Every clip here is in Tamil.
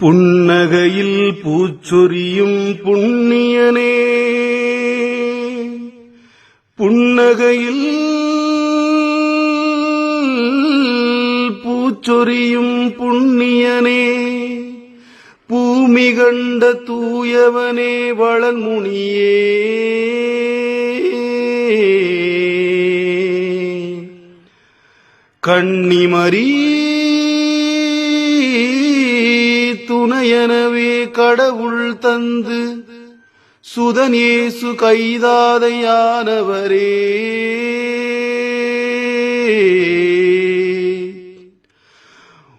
புன்னகையில் பூச்சொரியும் புண்ணியனே. புன்னகையில் பூச்சொரியும் புண்ணியனே. பூமி கண்ட தூயவனே வளன்முனியே. கண்ணிமரீ துணையனவே கடவுள் தந்து சுதனேசு கைதாதையானவரே.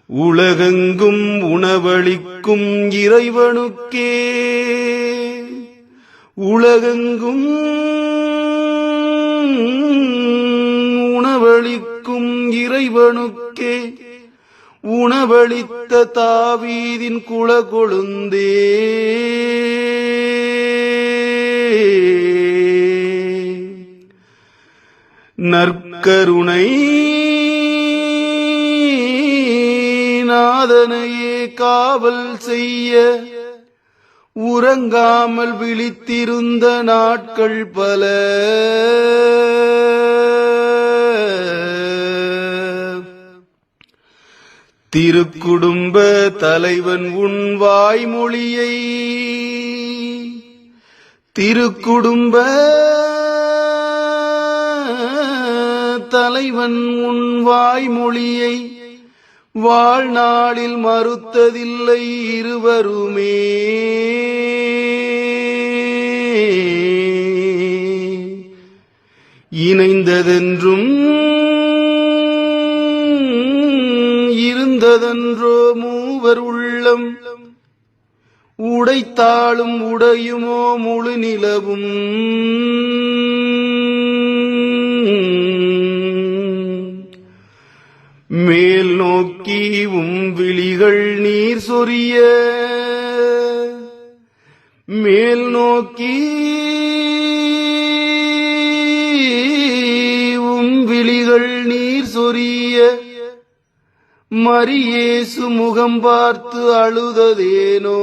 உலகெங்கும் உணவளிக்கும் இறைவனுக்கே. உலகெங்கும் உணவளிக்கும் இறைவனுக்கே. உணவளித்த தாவீதின் குளகொழுந்தே நற்கருணை நாதனையே காவல் செய்ய உறங்காமல் விழித்திருந்த நாட்கள் பல. திருக்குடும்ப தலைவன் உன் வாய்மொழியை. திருக்குடும்ப தலைவன் உன் வாய்மொழியை வாழ்நாளில் மறுத்ததில்லை இருவருமே. இணைந்ததென்றும் இருந்ததென்றோ மூவர் உள்ளம். உடைத்தாலும் உடையுமோ முழு நிலவும். மேல் நோக்கி உம் விழிகள் நீர் சொரிய. மேல் நோக்கி உம் விழிகள் நீர் சொரிய. மரியேசு முகம் பார்த்து அழுததேனோ?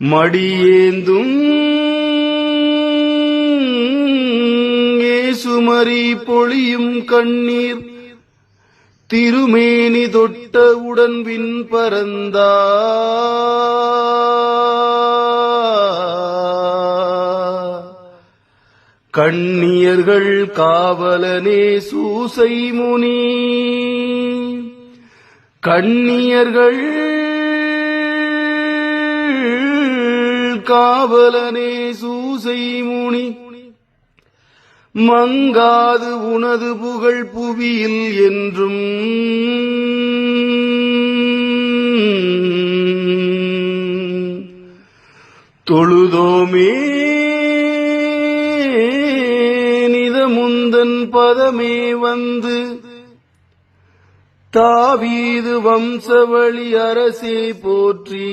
மடியேந்தும் ஏசுமரி பொழியும் கண்ணீர் திருமேனி தொட்ட உடன் விண் பரந்தா கண்ணியர்கள் காவலனே சூசை முனி. கண்ணியர்கள் காவலனே சூசை முனி. மங்காது உனது புகழ் புவியில் என்றும். தொழுதோமே. தன் பதமே வந்து தாவீது வம்சவழி அரசே போற்றி.